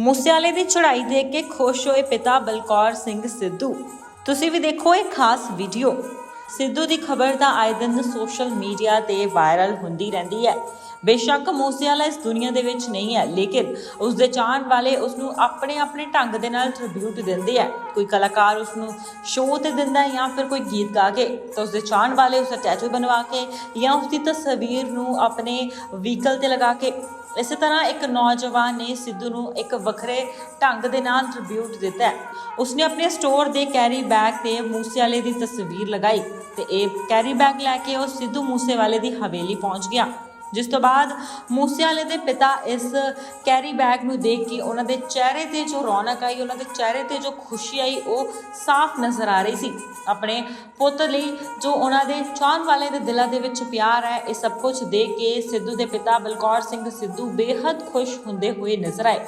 ਮੂਸੇਵਾਲੇ ਦੀ ਚੜ੍ਹਾਈ ਦੇਖ ਕੇ ਖੁਸ਼ ਹੋਏ ਪਿਤਾ ਬਲਕੌਰ ਸਿੰਘ ਸਿੱਧੂ। ਤੁਸੀਂ ਵੀ ਦੇਖੋ ਇਹ ਖਾਸ ਵੀਡੀਓ। ਸਿੱਧੂ ਦੀ ਖਬਰ ਤਾਂ ਆਏ ਦਿਨ ਸੋਸ਼ਲ ਮੀਡੀਆ ਤੇ ਵਾਇਰਲ ਹੁੰਦੀ ਰਹਿੰਦੀ ਹੈ। ਬੇਸ਼ੱਕ ਮੂਸੇਵਾਲਾ ਇਸ ਦੁਨੀਆ ਦੇ ਵਿੱਚ ਨਹੀਂ ਹੈ, ਲੇਕਿਨ ਉਸ ਦੇ ਚਾਹਣ ਵਾਲੇ ਉਸ ਨੂੰ ਆਪਣੇ ਆਪਣੇ ਢੰਗ ਦੇ ਨਾਲ ਟ੍ਰਿਬਿਊਟ ਦਿੰਦੇ ਆ। ਕੋਈ ਕਲਾਕਾਰ ਉਸ ਨੂੰ ਸ਼ੋਅ ਤੇ ਦਿੰਦਾ ਜਾਂ ਫਿਰ ਕੋਈ ਗੀਤ ਗਾ ਕੇ, ਤਾਂ ਉਸ ਦੇ ਚਾਹਣ ਵਾਲੇ ਉਸ ਦਾ ਟੈਟੂ ਬਣਵਾ ਕੇ ਜਾਂ ਉਸ ਦੀ ਤਸਵੀਰ ਨੂੰ ਆਪਣੇ ਵਹੀਕਲ ਤੇ ਲਗਾ ਕੇ, ਇਸੇ ਤਰ੍ਹਾਂ ਇੱਕ ਨੌਜਵਾਨ ਨੇ ਸਿੱਧੂ ਨੂੰ ਇੱਕ ਵੱਖਰੇ ਢੰਗ ਦੇ ਨਾਲ ਟ੍ਰਿਬਿਊਟ ਦਿੱਤਾ ਹੈ। ਉਸਨੇ ਆਪਣੇ ਸਟੋਰ ਦੇ ਕੈਰੀ ਬੈਗ ਤੇ ਮੂਸੇਵਾਲੇ ਦੀ ਤਸਵੀਰ ਲਗਾਈ ਤੇ ਇਹ ਕੈਰੀ ਬੈਗ ਲੈ ਕੇ ਉਹ ਸਿੱਧੂ ਮੂਸੇਵਾਲੇ ਦੀ ਹਵੇਲੀ ਪਹੁੰਚ ਗਿਆ। ਜਿਸ ਤੋਂ ਬਾਅਦ ਮੂਸੇਵਾਲੇ ਦੇ ਪਿਤਾ ਇਸ ਕੈਰੀ ਬੈਗ ਨੂੰ ਦੇਖ ਕੇ ਉਹਨਾਂ ਦੇ ਚਿਹਰੇ ਤੇ ਜੋ ਰੌਣਕ ਆਈ, ਉਹਨਾਂ ਦੇ ਚਿਹਰੇ ਤੇ ਜੋ ਖੁਸ਼ੀ ਆਈ, ਉਹ ਸਾਫ਼ ਨਜ਼ਰ ਆ ਰਹੀ ਸੀ। ਆਪਣੇ ਪੁੱਤ ਲਈ ਜੋ ਉਹਨਾਂ ਦੇ ਚਾਹਣ ਵਾਲੇ ਦੇ ਦਿਲਾਂ ਦੇ ਵਿੱਚ ਪਿਆਰ ਹੈ, ਇਹ ਸਭ ਕੁਝ ਦੇਖ ਕੇ ਸਿੱਧੂ ਦੇ ਪਿਤਾ ਬਲਕੌਰ ਸਿੰਘ ਸਿੱਧੂ ਬੇहद ਖੁਸ਼ ਹੁੰਦੇ ਹੋਏ ਨਜ਼ਰ ਆਏ।